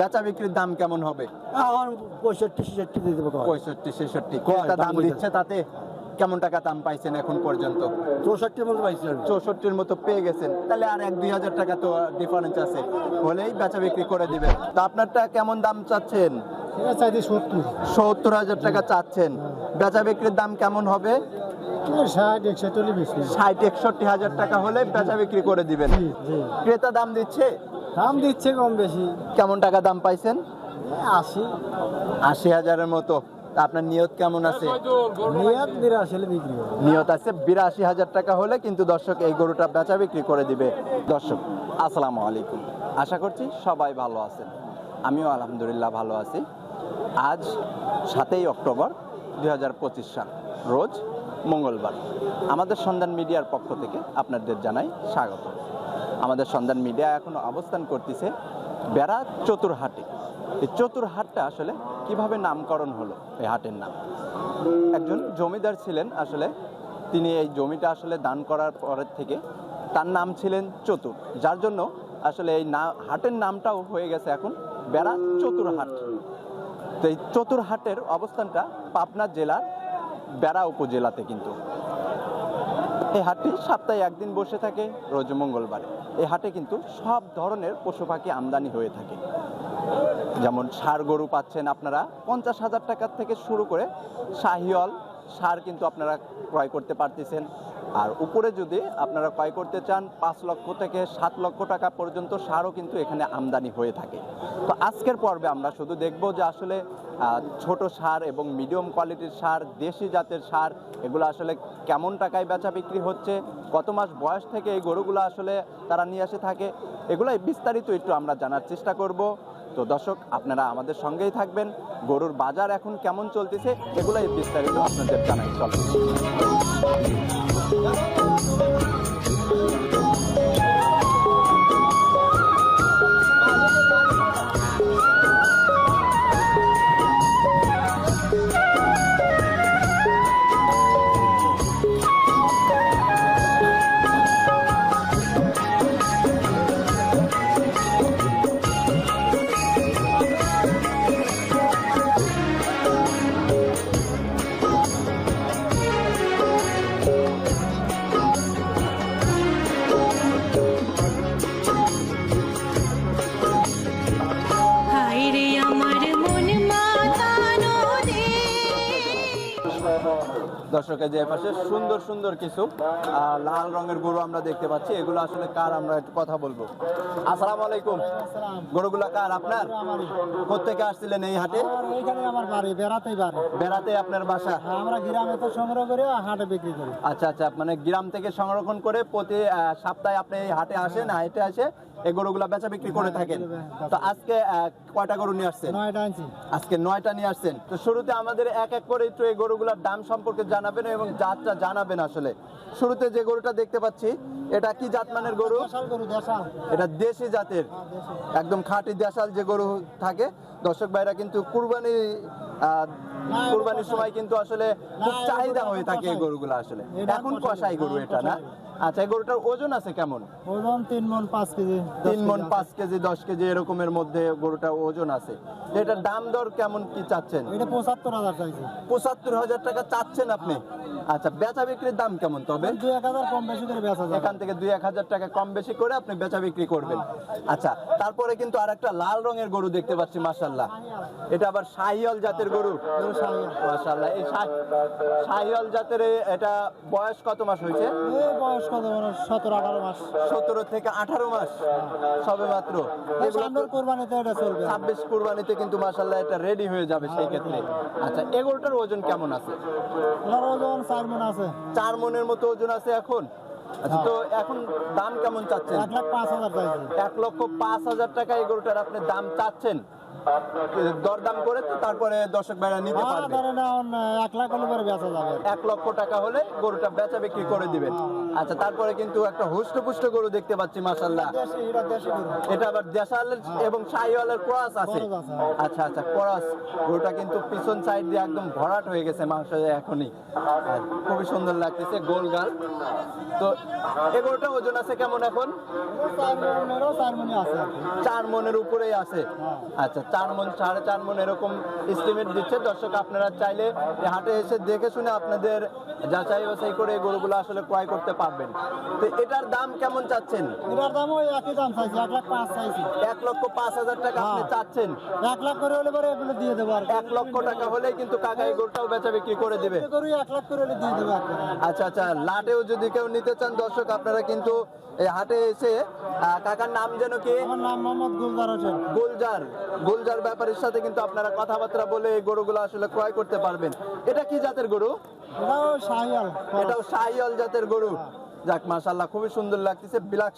বেচা বিক্রির দাম কেমন হবে? এখন পঁয়ষট্টি ছেষট্টি দিয়ে দেবো পঁয়ষট্টি ছেষট্টি। কয়, ক্রেতা দাম দাম দিচ্ছে তাতে? কেমন টাকা দাম পাইছেন এখন পর্যন্ত? চৌষট্টির মতো পাইছি আমি। চৌষট্টির মতো পেয়ে গেছেন। তাহলে আর এক দুই হাজার টাকা তো ডিফারেন্স আছে। হলেই বেচা বিক্রি করে দিবেন। তা আপনারটা কেমন দাম চাচ্ছেন? সত্তর। হাজার টাকা চাচ্ছেন। বেচা বিক্রির দাম কেমন হবে? ষাট একষট্টি হাজার টাকা হলে বেচা বিক্রি করে দিবেন। ক্রেতা দাম দিচ্ছে? দাম দিচ্ছে কম বেশি। কেমন টাকা দাম পাইছেন? আশি। আশি হাজারের মতো। আপনার নিয়ত কেমন আছে? নিয়ত বিরাশি বিক্রি নিয়ত আছে বিরাশি হাজার টাকা হলে কিন্তু দর্শক এই গরুটা বেচা বিক্রি করে দিবে। দর্শক আসসালামু আলাইকুম। আশা করছি সবাই ভালো আছেন। আমিও আলহামদুলিল্লাহ ভালো আছি। আজ সাতই অক্টোবর দু হাজার পঁচিশ সাল রোজ মঙ্গলবার। আমাদের সন্ধান মিডিয়ার পক্ষ থেকে আপনাদের জানাই স্বাগত। আমাদের সন্ধান মিডিয়া এখন অবস্থান করতেছে বেড়া চতুরহাটে। এই চতুরহাটটা আসলে কীভাবে নামকরণ হলো এই হাটের নাম? একজন জমিদার ছিলেন আসলে, তিনি এই জমিটা আসলে দান করার পরের থেকে তার নাম ছিলেন চতুর, যার জন্য আসলে এই না হাটের নামটাও হয়ে গেছে এখন বেড়া চতুরহাট। তো এই চতুরহাটের অবস্থানটা পাবনা জেলার বেড়া উপজেলাতে কিন্তু। এই হাটটি সপ্তাহে একদিন বসে থাকে, রোজ মঙ্গলবারে। এই হাটে কিন্তু সব ধরনের পশু পাখি আমদানি হয়ে থাকে। যেমন সার গরু পাচ্ছেন আপনারা, পঞ্চাশ হাজার টাকার থেকে শুরু করে শাহিওয়াল সার কিন্তু আপনারা ক্রয় করতে পারতেছেন। আর উপরে যদি আপনারা ক্রয় করতে চান, পাঁচ লক্ষ থেকে সাত লক্ষ টাকা পর্যন্ত সারও কিন্তু এখানে আমদানি হয়ে থাকে। তো আজকের পর্বে আমরা শুধু দেখব যে আসলে ছোট সার এবং মিডিয়াম কোয়ালিটির সার, দেশি জাতের সার, এগুলো আসলে কেমন টাকায় বেচা বিক্রি হচ্ছে, কত মাস বয়স থেকে এই গরুগুলো আসলে তারা নিয়ে আসে থাকে, এগুলাই বিস্তারিত একটু আমরা জানার চেষ্টা করব। তো দর্শক, আপনারা আমাদের সঙ্গেই থাকবেন। গরুর বাজার এখন কেমন চলতেছে, এগুলাই বিস্তারিত আপনাদের জানাই। চলে। Vamos lá. দর্শকের যে পাশে সুন্দর সুন্দর কিছু লাল রঙের গরু আমরা দেখতে পাচ্ছি। এগুলো আসলে কার আমরা একটু কথা বলব? আসসালামু আলাইকুম। গরুগুলা কার আপনার? কোথেকে আসছিলেন এই হাটে? এইখানে আমার বাড়ি বেড়াতেই বাড়ি। বেড়াতে আপনার বাসা? আমরা গ্রামে তো সংগ্রহ করে হাটে বিক্রি করি। আচ্ছা আচ্ছা মানে গ্রাম থেকে সংরক্ষণ করে প্রতি সপ্তাহে আপনি এই হাটে আসেন হাটে আসে এই গরুগুলা বেচা বিক্রি করে থাকেন। তো আজকে কয়টা গরু নিয়ে আসছেন? নয়টা আজকে নয়টা নিয়ে আসছেন। তো শুরুতে আমাদের এক এক করে একটু এই গরুগুলোর দাম সম্পর্কে জানাবেন এবং জাতটা জানাবেন আসলে। শুরুতে যে গরুটা দেখতে পাচ্ছি এটা কি জাতমানের গরু? গরু এটা দেশি জাতের। একদম খাঁটি দেশাল যে গরু থাকে। দর্শক ভাইরা কিন্তু কুরবানি আহ, কুরবানির সময় কিন্তু আসলে খুব চাহিদা হয়ে থাকে এই। গরুগুলো আসলে। এখন কষাই গরু হ্যাঁ, এটা না। আচ্ছা গরুটার ওজন আছে কেমন? ওজন তিন মন পাঁচ কেজি তিন মন পাঁচ কেজি দশ কেজি এরকমের মধ্যে গরুটা ওজন আছে। এটার দাম দর কেমন কি চাচ্ছেন? এটা পঁচাত্তর হাজার চাইছি। পঁচাত্তর হাজার টাকা চাচ্ছেন আপনি? আচ্ছা বেচা বিক্রির দাম কেমন তবে? দু এক হাজার কম বেশি করে বেচা এখান থেকে দুই এক হাজার টাকা কম বেশি করে আপনি বেচা বিক্রি করবেন। আচ্ছা তারপরে কিন্তু আর একটা লাল রঙের গরু দেখতে পাচ্ছি মাসাল্লাহ এটা আবার শাহিয়াল জাতের গরু? গরু মাসাল্লাহ এই শাহিয়াল জাতের এটা বয়স কত মাস হয়েছে? বয়স কত সতেরো আঠারো মাস। সতেরো থেকে আঠারো মাস সবে মাত্র। সামনের কোরবানিতে এটা চলবে। ছাব্বিশ কুরবানিতে কিন্তু মাসাল্লাহ এটা রেডি হয়ে যাবে সেই ক্ষেত্রে। আচ্ছা এগুলোটার ওজন কেমন আছে? ওজন চার মন আছে। চার মনের মতো ওজন আছে এখন? আচ্ছা তো এখন দাম কেমন চাচ্ছেন? এক লাখ পাঁচ হাজার এক লক্ষ পাঁচ হাজার টাকা এই গরুটার আপনি দাম চাচ্ছেন? দরদাম করে তো তারপরে দর্শক ভাইরা নিতে হ্যাঁ পারবে। এক লাখ হলে পরে বেচা যাবে। এক লক্ষ টাকা হলে গরুটা বেচা বিক্রি করে দিবেন আচ্ছা তারপরে কিন্তু একটা হুষ্টপুষ্ট গরু দেখতে পাচ্ছি মাসাল্লাহ এটা আবার দেশালের এবং শাহিওয়ালের ক্রস আছে। আচ্ছা আচ্ছা ক্রস। গরুটা কিন্তু পিছন সাইড দিয়ে একদম ভরাট হয়ে গেছে মাংস এখনই। খুবই সুন্দর লাগতেছে গোল গাল। তো এই গরুটা ওজন আছে কেমন এখন? চার মনে মনের উপরেই আছে। হ্যাঁ। আচ্ছা চার মন, সাড়ে চার মন এরকম এস্টিমেট দিচ্ছে। দর্শক, আপনারা চাইলে হাটে এসে দেখে শুনে আপনাদের যাচাই বাছাই করে গরুগুলো আসলে ক্রয় করতে পারবেন। তো এটার দাম কেমন চাচ্ছেন? এটার দাম ওই একই দাম চাইছি এক লাখ পাঁচ চাইছি। এক লক্ষ পাঁচ হাজার টাকা আপনি হ্যাঁ। চাচ্ছেন? এক লাখ করে হলে পরে এগুলো দিয়ে দেবো আর এক লক্ষ টাকা হলেই কিন্তু কাকা এই গরুটাও বেচা বিক্রি করে দেবে। এগুলো এক লাখ করে হলে দিয়ে দেবো আচ্ছা আচ্ছা লাটেও যদি কেউ নিতে চান দর্শক আপনারা কিন্তু এই হাটে এসে কাকার নাম যেন কি? আমার নাম মোহাম্মদ গুলজার হোসেন। গুলজার। গুলজার ব্যাপারীর সাথে কিন্তু আপনারা কথাবার্তা বলে এই গরুগুলো আসলে ক্রয় করতে পারবেন। এটা কি জাতের গরু? শাহিয়াল এটাও জাতের গরু। যাক মাশাল্লাহ খুবই সুন্দর লাগতেছে। বিলাক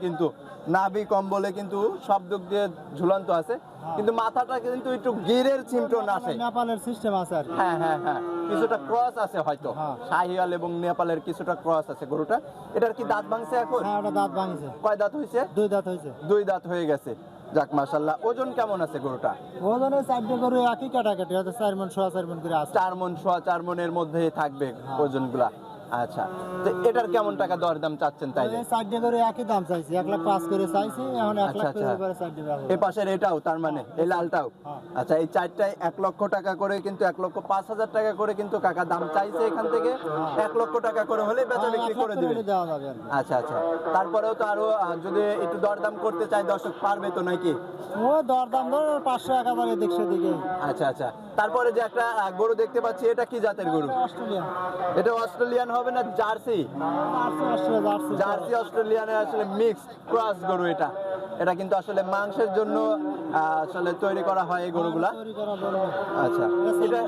কিন্তু। নাভি কম্বলে কিন্তু সব দিক দিয়ে ঝুলন্ত আছে। কিন্তু মাথাটা কিন্তু একটু গিরের চিমটন আসে নেপালের সিস্টেম আছে হ্যাঁ হ্যাঁ হ্যাঁ। কিছুটা ক্রস আছে হয়তো। হ্যাঁ। এবং নেপালের কিছুটা ক্রস আছে গরুটা। এটার কি দাঁত ভাঙছে এখন? হ্যাঁ দাঁত ভাঙছে। কয় দাঁত হয়েছে? দুই দাঁত হয়েছে। দুই দাঁত হয়ে গেছে। যাক মাশাল্লাহ ওজন কেমন আছে গরুটা ওজনে চারটে গরু একই কাটাকাটি হয়তো চার মন সোয়া চার মন করে আছে। চার মন সোয়া চার মনের মধ্যে থাকবে ওজনগুলা। আচ্ছা তো এটার কেমন টাকা দরদাম চাচ্ছেন তাইলে? চারটে গরু একই দাম চাইছি এক লাখ পাঁচ করে চাইছি এখন এক আচ্ছা, লাখ করে আচ্ছা। চারটে এই পাশের এটাও তার মানে এই লালটাও? হ্যাঁ। আচ্ছা এই চারটায় এক লক্ষ টাকা করে কিন্তু এক লক্ষ পাঁচ হাজার টাকা করে কিন্তু কাকা দাম চাইছে এখান থেকে। এক লক্ষ টাকা করে হলে বেচা হ্যাঁ, বিক্রি করে করে দিবে। আচ্ছা আচ্ছা। তারপরেও তো আরও যদি একটু দরদাম করতে চাই দর্শক পারবে তো নাকি? ও দরদাম ধর পাঁচশো এক হাজার এদিক সেদিকে। আচ্ছা আচ্ছা। তারপরে যে একটা গরু দেখতে পাচ্ছি এটা কি জাতের গরু? অস্ট্রেলিয়া এটা অস্ট্রেলিয়ান হবে না jersey? Jersey Australia jersey. Jersey অস্ট্রেলিয়ানের আসলে মিক্স ক্রস গরু এটা। এটা কিন্তু আসলে মাংসের জন্য আসলে তৈরি করা হয় এই গরুগুলা। আচ্ছা। এটা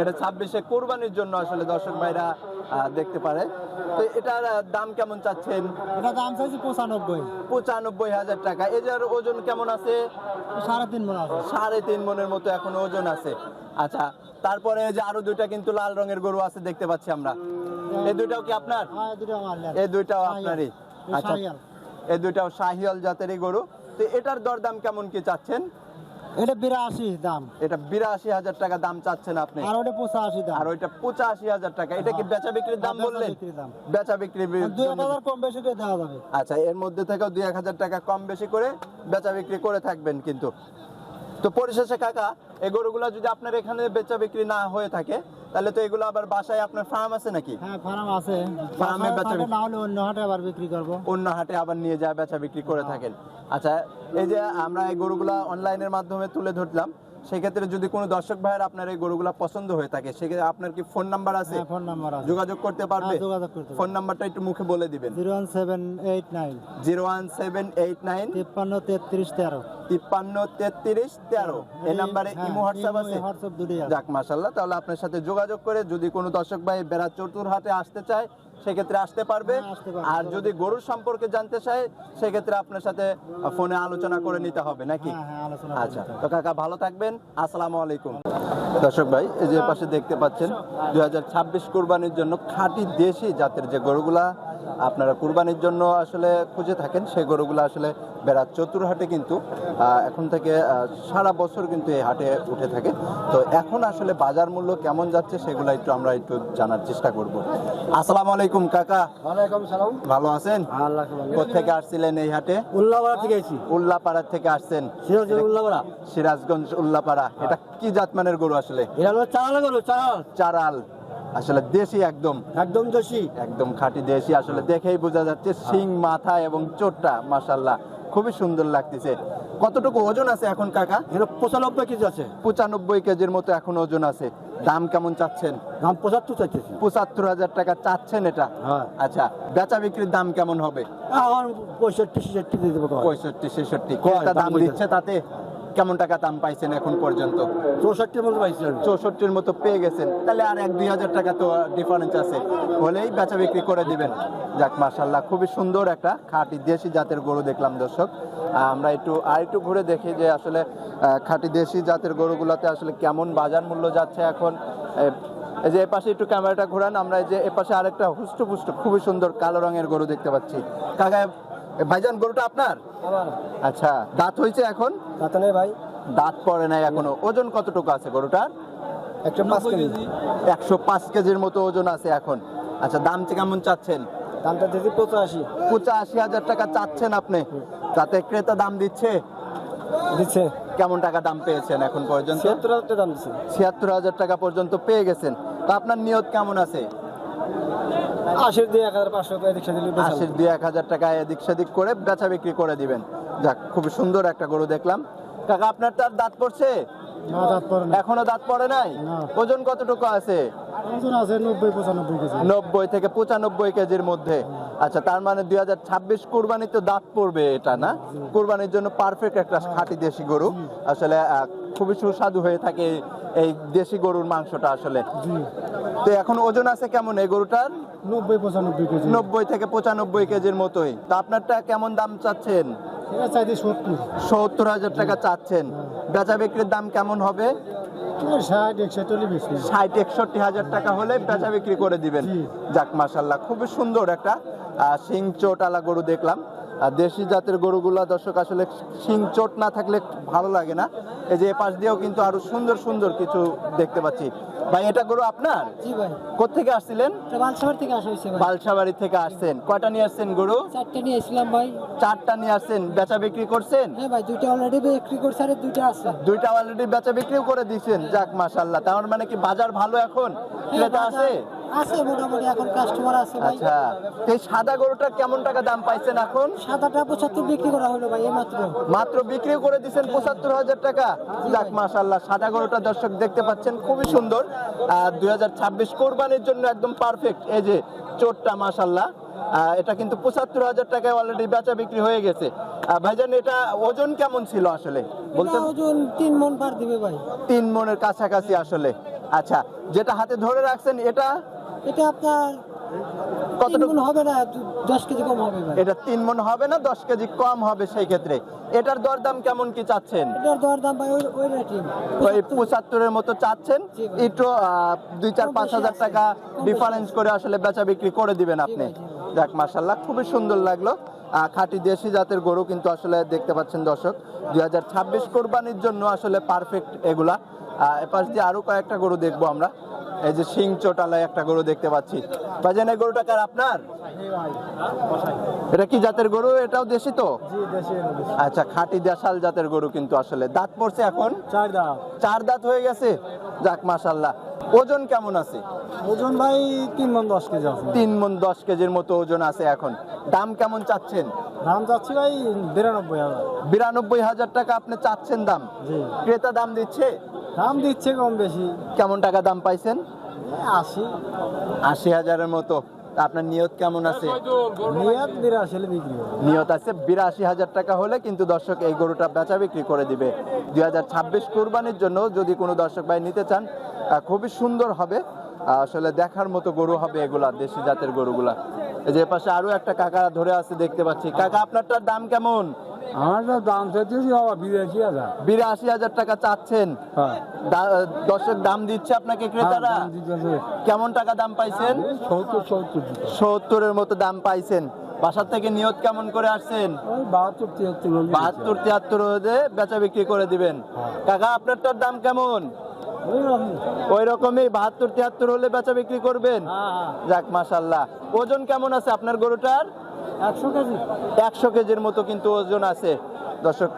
এটা ছাব্বিশে কোরবানির জন্য আসলে দর্শক ভাইরা দেখতে পারে। তো এটার দাম কেমন চাচ্ছেন? এটা দাম চাইছি পঁচানব্বই। পঁচানব্বই হাজার টাকা। এটার ওজন কেমন আছে? সাড়ে তিন মন আছে। সাড়ে তিন মনের মতো এখন ওজন আছে। আচ্ছা তারপরে যে আরও দুইটা কিন্তু লাল রঙের গরু আছে দেখতে পাচ্ছি আমরা। এই দুইটাও কি আপনার? হ্যাঁ এই দুইটাও আপনারই। আচ্ছা। এই দুইটাও শাহিয়াল জাতেরই গরু। তো এটার দরদাম কেমন কি চাচ্ছেন? এটা বিরাশি দাম। এটা বিরাশি হাজার টাকা দাম চাচ্ছেন আপনি। আর ওটা পঁচাশি দাম। আর ওইটা পঁচাশি হাজার টাকা। এটা কি বেচা বিক্রির দাম বেচা বললেন? বেচা বিক্রির দুই হাজার কম বেশি করে দেওয়া যাবে। আচ্ছা এর মধ্যে থেকেও দুই এক হাজার টাকা কম বেশি করে বেচা বিক্রি করে থাকবেন কিন্তু। তো পরিশেষে কাকা এই গরুগুলো যদি আপনার এখানে বেচা বিক্রি না হয়ে থাকে তাহলে তো এগুলো আবার বাসায় আপনার ফার্ম আছে নাকি? হ্যাঁ ফার্ম আছে। ফার্মে বেচা বিক্রি- না হলে অন্য হাটে আবার বিক্রি করব। অন্য হাটে আবার নিয়ে যায় বেচা বিক্রি করে থাকেন। আচ্ছা এই যে আমরা এই গরুগুলা অনলাইনের মাধ্যমে তুলে ধরলাম সেক্ষেত্রে যদি কোনো দর্শক ভাইয়ের আপনার এই গরুগুলা পছন্দ হয়ে থাকে সেক্ষেত্রে আপনার কি ফোন নাম্বার আছে? হ্যাঁ ফোন নাম্বার আছে। যোগাযোগ করতে পারবে? হ্যাঁ, যোগাযোগ করতে ফোন নাম্বারটা একটু মুখে বলে দিবেন। Zero one seven eight nine. Zero one seven eight nine. তিপ্পান্ন তেত্রিশ তেরো। তিপ্পান্ন তেত্রিশ তেরো। এই নাম্বারে হ্যাঁ, ইমো হোয়াটসঅ্যাপ আছে? হোয়াটসঅ্যাপ দুটোই আছে। যাক তাহলে আপনার সাথে যোগাযোগ করে যদি কোনো দর্শক ভাই বেড়া চতুর হাতে আসতে চায় সেক্ষেত্রে আসতে পারবে। হ্যাঁ, আসতে পারবে। আর যদি গরুর সম্পর্কে জানতে চায় সেক্ষেত্রে আপনার সাথে ফোনে আলোচনা করে নিতে হবে নাকি? হ্যাঁ হ্যাঁ আচ্ছা তো কাকা ভালো থাকবেন। আসসালামু আলাইকুম। দর্শক ভাই এই যে পাশে দেখতে পাচ্ছেন দুই হাজার ছাব্বিশ কোরবানির জন্য খাঁটি দেশি জাতের যে গরুগুলা আপনারা কুরবানির জন্য আসলে খুঁজে থাকেন সেই গরুগুলো আসলে বেড়ার চতুরহাটে কিন্তু এখন থেকে সারা বছর কিন্তু এই হাটে উঠে থাকে। তো এখন আসলে বাজার মূল্য কেমন যাচ্ছে সেগুলো একটু আমরা একটু জানার চেষ্টা করব। আসসালামু আলাইকুম কাকা। সালাম। ভালো আছেন? কোথেকে আসছিলেন এই হাটে? উল্লাপাড়া থেকে উল্লাপাড়া থেকে আসছেন। সিরাজগঞ্জ উল্লাপাড়া। সিরাজগঞ্জ উল্লাপাড়া। এটা কি জাতমানের গরু আসলে। গরু চারাল। আসলে দেশি একদম। একদম দোষী একদম খাঁটি দেশি আসলে দেখেই বোঝা যাচ্ছে শিং মাথা এবং চোটটা খুবই সুন্দর লাগতেছে। কতটুকু ওজন আছে এখন কাকা? এটা পঁচানব্বই কেজি আছে। পঁচানব্বই কেজির মতো এখন ওজন আছে। দাম কেমন চাচ্ছেন? দাম পঁচাত্তর চাইতেছি। পঁচাত্তর হাজার টাকা চাচ্ছেন এটা? হ্যাঁ। আচ্ছা বেচা বিক্রির দাম কেমন হবে? পঁয়ষট্টি ছেষট্টি দিয়ে দেবো। পঁয়ষট্টি ছেষট্টি। দাম দিচ্ছে তাতে? কেমন টাকা দাম পাইছেন এখন পর্যন্ত? চৌষট্টি মতো পাইছেন চৌষট্টির মতো পেয়ে গেছেন। তাহলে আর এক দুই হাজার টাকা তো ডিফারেন্স আছে। হলেই বেচা বিক্রি করে দিবেন। যাক মার্শাল্লাহ খুবই সুন্দর একটা খাঁটি দেশি জাতের গরু দেখলাম দর্শক। আমরা একটু আর একটু ঘুরে দেখি যে আসলে খাঁটি দেশি জাতের গরুগুলোতে আসলে কেমন বাজার মূল্য যাচ্ছে এখন। এই যে এপাশে একটু ক্যামেরাটা ঘোরান আমরা এই যে এপাশে আরেকটা হুষ্ট পুষ্ট খুবই সুন্দর কালো রঙের গরু দেখতে পাচ্ছি। কাকা ভাইজান গরুটা আপনার? আচ্ছা দাঁত হয়েছে এখন? তাতে নেই ভাই। দাঁত পড়ে নাই এখনও। ওজন কতটুকু আছে গরুটার? একশো পাঁচ কেজি। একশো পাঁচ কেজির মতো ওজন আছে এখন। আচ্ছা দাম কেমন চাচ্ছেন? দামটা দিদি পঁচাশি। পঁচাশি হাজার টাকা চাচ্ছেন আপনি। যাতে ক্রেতা দাম দিচ্ছে। দিচ্ছে। কেমন টাকা দাম পেয়েছেন এখন পর্যন্ত? ছিয়াত্তর হাজার টাকা দাম দিচ্ছে। ছিয়াত্তর হাজার টাকা পর্যন্ত পেয়ে গেছেন। তো আপনার নিয়ত কেমন আছে? আশির দিয়ে এক হাজার পাঁচশো এদিক সেদিক আশির দুই এক হাজার টাকা এদিক সেদিক করে বেচা বিক্রি করে দিবেন। যাক খুব সুন্দর একটা গরু দেখলাম। কাকা আপনার তার দাঁত পড়ছে? এখনও দাঁত পড়ে নাই? ওজন কতটুকু আছে? নব্বই থেকে পঁচানব্বই কেজির মধ্যে। আচ্ছা তার মানে দুই হাজার ছাব্বিশ কুরবানি তো দাঁত পড়বে এটা না? কুরবানির জন্য পারফেক্ট একটা খাঁটি দেশি গরু। আসলে খুবই সুস্বাদু হয়ে থাকে এই দেশি গরুর মাংসটা আসলে। তো এখন ওজন আছে কেমন এই গরুটার? নব্বই পঁচানব্বই কেজি। নব্বই থেকে পঁচানব্বই কেজির মতোই। তো আপনারটা কেমন দাম চাচ্ছেন? সত্তর। হাজার টাকা চাচ্ছেন। বেচা বিক্রির দাম কেমন হবে? ষাট একষট্টি হাজার টাকা হলে বেচা বিক্রি করে দিবেন। যাক মাসাল্লাহ খুবই সুন্দর একটা শিং চোট আলা গরু দেখলাম। দেশি জাতের গরুগুলা দর্শক আসলে শিং চোট না থাকলে ভালো লাগে না। এই যে পাশ দিয়েও কিন্তু আরও সুন্দর সুন্দর কিছু দেখতে পাচ্ছি। ভাই এটা গরু আপনার? জি ভাই। কোথেকে আসছিলেন? বালসাবার থেকে আসা হয়েছে ভাই। বালসাবাড়ি থেকে আসছেন। কয়টা নিয়ে আসছেন গরু? চারটা নিয়ে এসেছিলাম ভাই। চারটা নিয়ে আসছেন। বেচা বিক্রি করছেন? হ্যাঁ ভাই দুইটা অলরেডি বিক্রি করছে আর দুইটা আছে। দুইটা অলরেডি বেচা বিক্রিও করে দিয়েছেন। যাক মাশাল্লাহ তার মানে কি বাজার ভালো এখন? ক্রেতা আছে? আছে মোটামুটি এখন কাস্টমার আছে ভাই। আচ্ছা এই সাদা গরুটা কেমন টাকা দাম পাইছেন এখন? সাদাটা পঁচাত্তর বিক্রি করা হলো ভাই মাত্র মাত্র বিক্রি করে পঁচাত্তর হাজার টাকা। যাক মাশাল্লাহ সাদা গরুটা দর্শক দেখতে পাচ্ছেন খুবই সুন্দর। আর দুই হাজার ছাব্বিশ কোরবানির জন্য একদম পারফেক্ট এই যে চোরটা মাশাল্লাহ এটা কিন্তু পঁচাত্তর হাজার টাকায় অলরেডি বেচা বিক্রি হয়ে গেছে। ভাইজান এটা ওজন কেমন ছিল আসলে? বলতে ওজন তিন মন পার দিবে ভাই। তিন মনের কাছাকাছি আসলে। আচ্ছা যেটা হাতে ধরে রাখছেন এটা? এটা আপনার তিন কতটুকু? হবে না দশ কেজি কম হবে এটা তিন মন হবে না দশ কেজি কম হবে সেই ক্ষেত্রে। এটার দরদাম কেমন কি চাচ্ছেন? এটার দর ভাই ওই ওই রেটই ওই পঁচাত্তরের মতো চাচ্ছেন? একটু দুই চার পাঁচ হাজার টাকা ডিফারেন্স করে আসলে বেচা বিক্রি করে দিবেন আপনি। যাক মার্শাল্লাহ খুবই সুন্দর লাগল। খাঁটি দেশি জাতের গরু কিন্তু আসলে দেখতে পাচ্ছেন দর্শক। দুই হাজার ছাব্বিশ কোরবানির জন্য আসলে পারফেক্ট এগুলা। এপাশ দিয়ে আরও কয়েকটা গরু দেখব আমরা। এই যে সিং চোটালায় একটা গরু দেখতে পাচ্ছি। বাজেন এই গরুটা কার আপনার? এটা কি জাতের গরু? এটাও দেশি তো? আচ্ছা খাঁটি দেশাল জাতের গরু কিন্তু আসলে। দাঁত পড়ছে এখন? চার দাম চার দাঁত হয়ে গেছে? যাক মাশাল্লাহ ওজন কেমন আছে? ওজন ভাই তিন মন দশ কেজি আছে। তিন মন দশ কেজির মতো ওজন আছে এখন। দাম কেমন চাচ্ছেন? দাম চাচ্ছি ভাই বিরানব্বই হাজার। বিরানব্বই হাজার টাকা আপনি চাচ্ছেন দাম? ক্রেতা দাম দিচ্ছে? দাম দিচ্ছে কম বেশি কেমন টাকা দাম পাইছেন? আশি। আশি হাজারের মতো। আপনার নিয়ত কেমন আছে? নিয়াত বিরাশি বিক্রি নিয়ত আছে বিরাশি হাজার টাকা হলে কিন্তু দর্শক এই গরুটা বেচা বিক্রি করে দিবে। দুই হাজার ছাব্বিশ কোরবানির জন্য যদি কোনো দর্শক ভাই নিতে চান খুবই সুন্দর হবে। আসলে দেখার মতো গরু হবে এগুলা দেশি জাতের গরুগুলা। এই যে পাশে আরও একটা কাকা ধরে আছে দেখতে পাচ্ছি। কাকা আপনারটার দাম কেমন? আমার তো দাম চাইতেছি বাবা বিরাশি হাজার। বিরাশি হাজার টাকা চাচ্ছেন। হ্যাঁ। দর্শক দাম দিচ্ছে আপনাকে ক্রেতারা? কেমন টাকা দাম পাইছেন? সত্তর সত্তর সত্তরের মতো দাম পাইছেন। বাসার থেকে নিয়ত কেমন করে আসছেন? বাহাত্তর তিয়াত্তর বেচা বিক্রি করে দিবেন। কাকা আপনারটার দাম কেমন? ওই রকমই বাহাত্তর তিয়াত্তর হলে বেচা বিক্রি করবেন? হ্যাঁ যাক মাশাল্লাহ ওজন কেমন আছে আপনার গরুটার? একশো কেজি? একশো কেজির মতো কিন্তু ওজন আছে। দর্শক,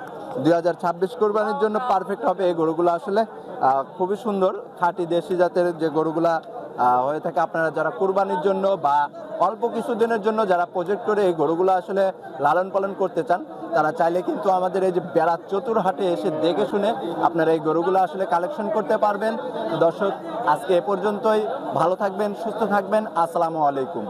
দুই হাজার ছাব্বিশ কোরবানির জন্য পারফেক্ট হবে এই গরুগুলো আসলে। খুবই সুন্দর, খাঁটি দেশি জাতের যে গরুগুলা হয়ে থাকে আপনারা যারা কোরবানির জন্য বা অল্প কিছুদিনের জন্য যারা প্রজেক্ট করে এই গরুগুলো আসলে লালন পালন করতে চান, তারা চাইলে কিন্তু আমাদের এই যে বেড়ার চতুর হাটে এসে দেখে শুনে আপনারা এই গরুগুলো আসলে কালেকশন করতে পারবেন। দর্শক, আজকে এ পর্যন্তই। ভালো থাকবেন, সুস্থ থাকবেন। আসসালামু আলাইকুম।